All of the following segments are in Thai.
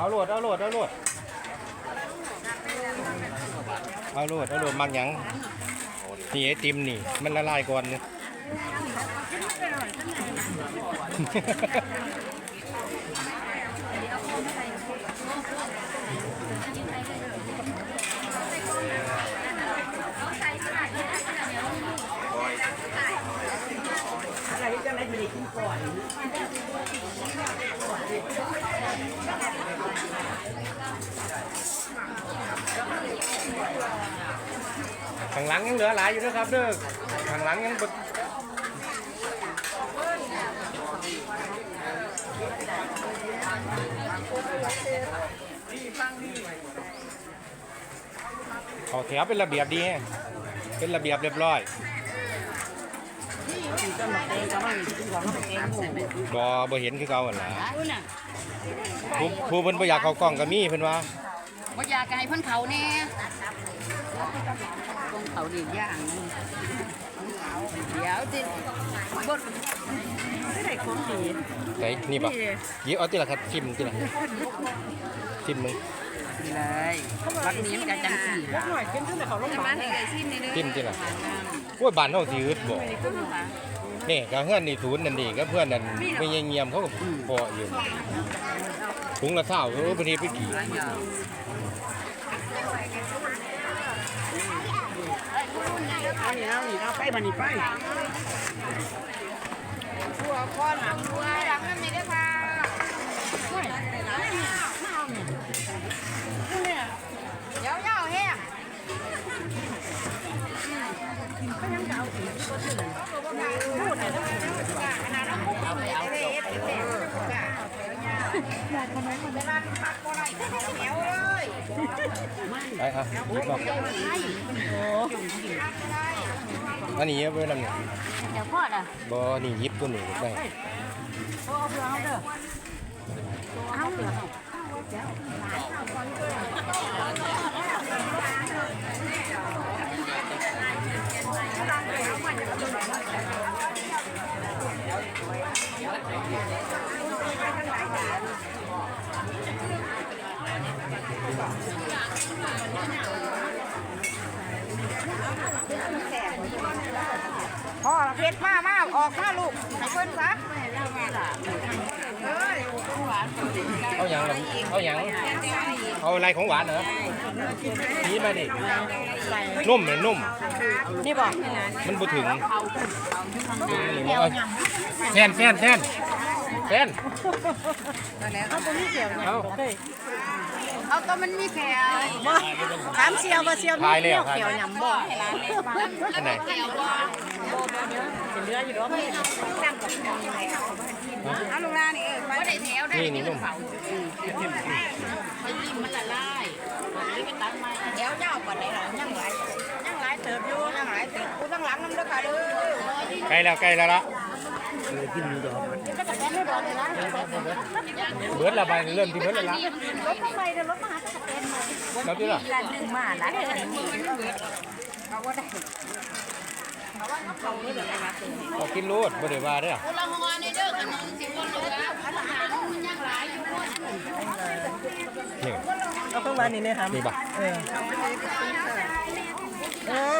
เอาโหลดเอาโหลดเอาโหลดเอาโหลดเอาโหลดมักหยังนี่ไอติมนี่ มันละลายก่อนเนี่ย อะไรจะไม่ได้กินก่อน ข้างหลังยังเหลือหลายอยู่นะครับเด้อข้างหลังยังบ่เขาแถวเป็นระเบียบดี เป็นระเบียบเรียบร้อยต้นมะเขือก็มันขอเขือหมูบ่บ่เห็นคือเก่าหล่ะผู้ผู้เพิ่นบ่อยากเข้ากล้องก็มีเพิ่นว่าบ่อยากให้เพิ่นเขาแน่ เขาดีย่างเดี๋ยวสิบ่ไม่ได้ของดีไหนนี่บ่หยิบเอาติล่ะครับชิมติล่ะชิมมึงเลยบักนี้มันก็จังสี่เล็กหน่อยกินขึ้นแต่เขาลงมามาให้ไก่ซิมนี่เด้อชิมติล่ะโอ้ยบ้านเฮาสิอึดบ่นี่ก็เพื่อนนี่ศูนย์นั่นดีก็เพื่อนนั่นไม่เงียบเขาก็พออยู่ถุงละเท่าเออประเทศไปกี่ เอานี่เอานี่เอาไปบันนี้ไปตัวก้อนหลังตัวหลังนั่นนี่เด้อค่ะเดี๋ยวยาวแห้งไปอะ หยิบมาอันนี้เอาไว้นำเนี่ยเดี๋ยวพ่อน่ะบ่นี่ยิบตัวหนี้ได้เอาเหรอ พ่อเพชรมามาออกมาลูกให้เพิ่นซะเอาหยังเอาหยังเอาอะไรของหวานเหรอนี่มาดินุ่มเลยนุ่ม นี่บอกมันบ่ถึงนี่เอาแทนแทนแทน แทนเอาตัวนี้เกี่ยวเอาเอาตัวมันมีแขวถามเซียวบ่เซียวมีเกี่ยวเกี่ยวหยำบ่อันไหนแขวบ่เป็นเรืออยู่ดอกนี่นั่งกับเอาลูกลานี่เออไปบ่ได้แถวได้นี่นี่นุ่มไปยิ้มมันละลายนี่ไปตัดไม้เดี๋ยวเจ้าก่อนนี่ล่ะยังหลายยังหลายเติบอยู่ยังหลายเติบกูทั้งหลังนำเด้อค่ะเด้อใกล้แล้วใกล้แล้วละ กินก็จะแพ้ไม่บ่เลยนะเบิดละใบเริ่มที่เบิดแล้วละรถเข้าไปเดี๋ยวรถมาหาจะเป็นเลยแล้วที่ล่ะร้านหนึ่งมาร้านหนึ่งเอาว่าได้เอากินรูดบ่ได้ว่าเด้อคนละหัวในเด้อขนมสิบ่เหลืออาหารมันยังหลายอยู่คนนี่เอาข้างบ้านนี่นะครับนี่บ่เออ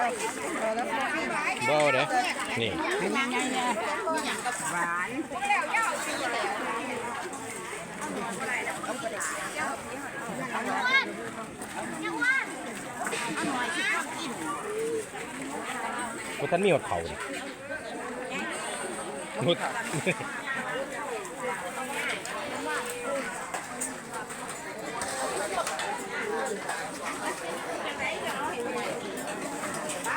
เออบ่เอาเด้อนี่หวานบ่ทันมีหดเขานี่หด